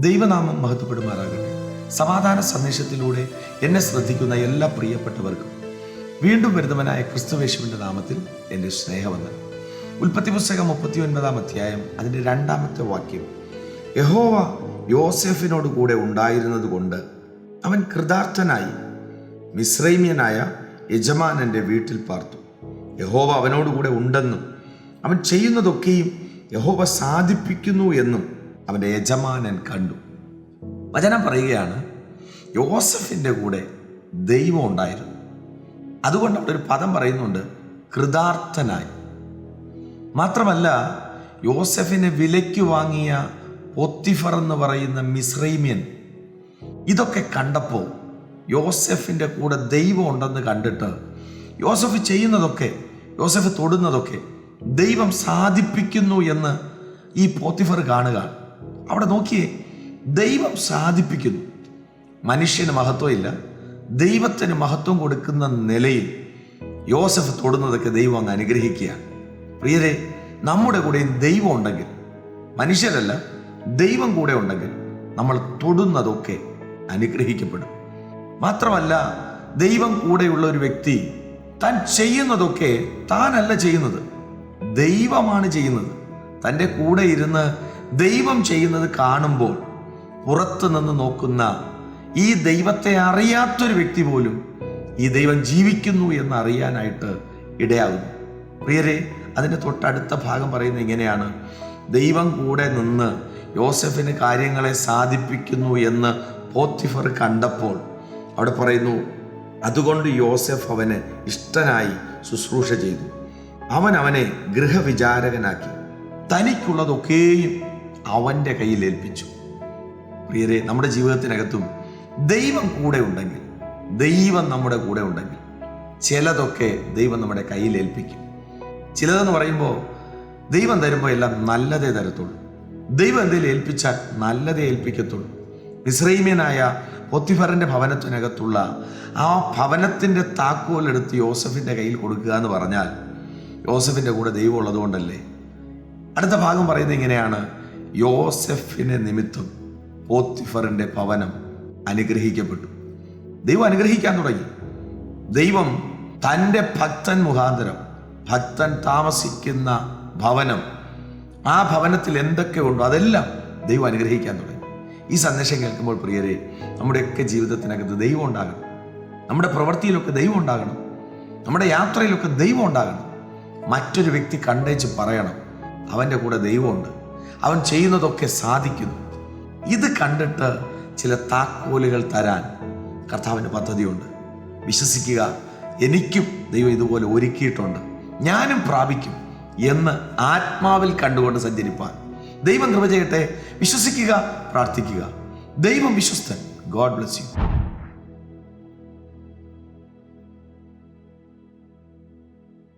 ദൈവനാമം മഹത്വപ്പെടുമാറാകട്ടെ. സമാധാന സന്ദേശത്തിലൂടെ എന്നെ ശ്രദ്ധിക്കുന്ന എല്ലാ പ്രിയപ്പെട്ടവർക്കും വീണ്ടും വരുന്നവനായ ക്രിസ്തുവേശുവിന്റെ നാമത്തിൽ എന്റെ സ്നേഹമെന്ന് ഉൽപ്പത്തി പുസ്തകം മുപ്പത്തി ഒൻപതാം അധ്യായം അതിന്റെ രണ്ടാമത്തെ വാക്യം. യഹോവ യോസെഫിനോട് കൂടെ ഉണ്ടായിരുന്നത് കൊണ്ട് അവൻ കൃതാർത്ഥനായി മിശ്രൈമ്യനായ യജമാനന്റെ വീട്ടിൽ പാർത്തു. യഹോവ അവനോടുകൂടെ ഉണ്ടെന്നും അവൻ ചെയ്യുന്നതൊക്കെയും യഹോവ സാധിപ്പിക്കുന്നു എന്നും അവന്റെ യജമാനൻ കണ്ടു. വചനം പറയുകയാണ് യോസഫിന്റെ കൂടെ ദൈവം ഉണ്ടായിരുന്നു. അതുകൊണ്ട് അവിടെ ഒരു പദം പറയുന്നുണ്ട് കൃതാർത്ഥനായി. മാത്രമല്ല യോസഫിനെ വിലയ്ക്ക് വാങ്ങിയ പൊത്തിഫർ എന്ന് പറയുന്ന മിശ്രൈമ്യൻ ഇതൊക്കെ കണ്ടപ്പോൾ യോസഫിന്റെ കൂടെ ദൈവം ഉണ്ടെന്ന് കണ്ടിട്ട് യോസഫ് ചെയ്യുന്നതൊക്കെ യോസഫ് തൊടുന്നതൊക്കെ ദൈവം സാധിപ്പിക്കുന്നു എന്ന് ഈ പോത്തിഫർ കാണുക അവിടെ നോക്കിയേ ദൈവം സാധിപ്പിക്കുന്നു. മനുഷ്യന് മഹത്വമില്ല ദൈവത്തിന് മഹത്വം കൊടുക്കുന്ന നിലയിൽ യോസഫ് തൊടുന്നതൊക്കെ ദൈവം അങ്ങ് അനുഗ്രഹിക്കുകയാണ്. പ്രിയരെ നമ്മുടെ കൂടെ ദൈവം ഉണ്ടെങ്കിൽ മനുഷ്യരല്ല ദൈവം കൂടെ ഉണ്ടെങ്കിൽ നമ്മൾ തൊടുന്നതൊക്കെ അനുഗ്രഹിക്കപ്പെടും. മാത്രമല്ല ദൈവം കൂടെയുള്ള ഒരു വ്യക്തി താൻ ചെയ്യുന്നതൊക്കെ താനല്ല ചെയ്യുന്നത്. ദൈവമാണ് ചെയ്യുന്നത്. തന്റെ കൂടെ ഇരുന്ന് ദൈവം ചെയ്യുന്നത് കാണുമ്പോൾ പുറത്തു നിന്ന് നോക്കുന്ന ഈ ദൈവത്തെ അറിയാത്തൊരു വ്യക്തി പോലും ഈ ദൈവം ജീവിക്കുന്നു എന്ന് അറിയാനായിട്ട് ഇടയാകുന്നു. പ്രിയരെ അതിന്റെ തൊട്ടടുത്ത ഭാഗം പറയുന്നത് ഇങ്ങനെയാണ്. ദൈവം കൂടെ നിന്ന് യോസഫിന് കാര്യങ്ങളെ സാധിപ്പിക്കുന്നു എന്ന് പോത്തിഫർ കണ്ടപ്പോൾ അവിടെ പറയുന്നു അതുകൊണ്ട് യോസഫ് അവന് ഇഷ്ടനായി ശുശ്രൂഷ ചെയ്തു. അവൻ അവനെ ഗൃഹവിചാരകനാക്കി. തനിക്കുള്ളതൊക്കെയും അവന്റെ കയ്യിൽ ഏൽപ്പിച്ചു. പ്രിയരെ നമ്മുടെ ജീവിതത്തിനകത്തും ദൈവം കൂടെ ഉണ്ടെങ്കിൽ ദൈവം നമ്മുടെ കൂടെ ഉണ്ടെങ്കിൽ ചിലതൊക്കെ ദൈവം നമ്മുടെ കയ്യിൽ ഏൽപ്പിക്കും. ചിലതെന്ന് പറയുമ്പോൾ ദൈവം തരുമ്പോൾ എല്ലാം നല്ലതേ തരത്തുള്ളൂ. ദൈവം എന്തെങ്കിലും ഏൽപ്പിച്ചാൽ നല്ലതേ ഏൽപ്പിക്കത്തുള്ളൂ. ഇസ്രൈമ്യനായ ഒത്തിഫറിന്റെ ഭവനത്തിനകത്തുള്ള ആ ഭവനത്തിന്റെ താക്കോലെടുത്ത് യോസഫിന്റെ കയ്യിൽ കൊടുക്കുക എന്ന് പറഞ്ഞാൽ യോസഫിന്റെ കൂടെ ദൈവം ഉള്ളതുകൊണ്ടല്ലേ? അടുത്ത ഭാഗം പറയുന്നത് ഇങ്ങനെയാണ്. യോസഫിനെ നിമിത്തം പോത്തിഫറിന്റെ ഭവനം അനുഗ്രഹിക്കപ്പെട്ടു. ദൈവം അനുഗ്രഹിക്കാൻ തുടങ്ങി. ദൈവം തന്റെ ഭക്തൻ മുഖാന്തരം ഭക്തൻ താമസിക്കുന്ന ഭവനം ആ ഭവനത്തിൽ എന്തൊക്കെ ഉണ്ടോ അതെല്ലാം ദൈവം അനുഗ്രഹിക്കാൻ തുടങ്ങി. ഈ സന്ദേശം കേൾക്കുമ്പോൾ പ്രിയരെ നമ്മുടെയൊക്കെ ജീവിതത്തിനകത്ത് ദൈവം ഉണ്ടാകണം. നമ്മുടെ പ്രവൃത്തിയിലൊക്കെ ദൈവം ഉണ്ടാകണം. നമ്മുടെ യാത്രയിലൊക്കെ ദൈവം ഉണ്ടാകണം. മറ്റൊരു വ്യക്തി കണ്ടേച്ച് പറയണം അവന്റെ കൂടെ ദൈവമുണ്ട് അവൻ ചെയ്യുന്നതൊക്കെ സാധിക്കുന്നു. ഇത് കണ്ടിട്ട് ചില താക്കോലുകൾ തരാൻ കർത്താവിന്റെ പദ്ധതിയുണ്ട്. വിശ്വസിക്കുക എനിക്കും ദൈവം ഇതുപോലെ ഒരുക്കിയിട്ടുണ്ട്. ഞാനും പ്രാപിക്കും എന്ന് ആത്മാവിൽ കണ്ടുകൊണ്ട് സഞ്ചരിപ്പാൻ. ദൈവം കൃപ ചെയ്യട്ടെ. വിശ്വസിക്കുക പ്രാർത്ഥിക്കുക. ദൈവം വിശ്വസ്തൻ. God bless you.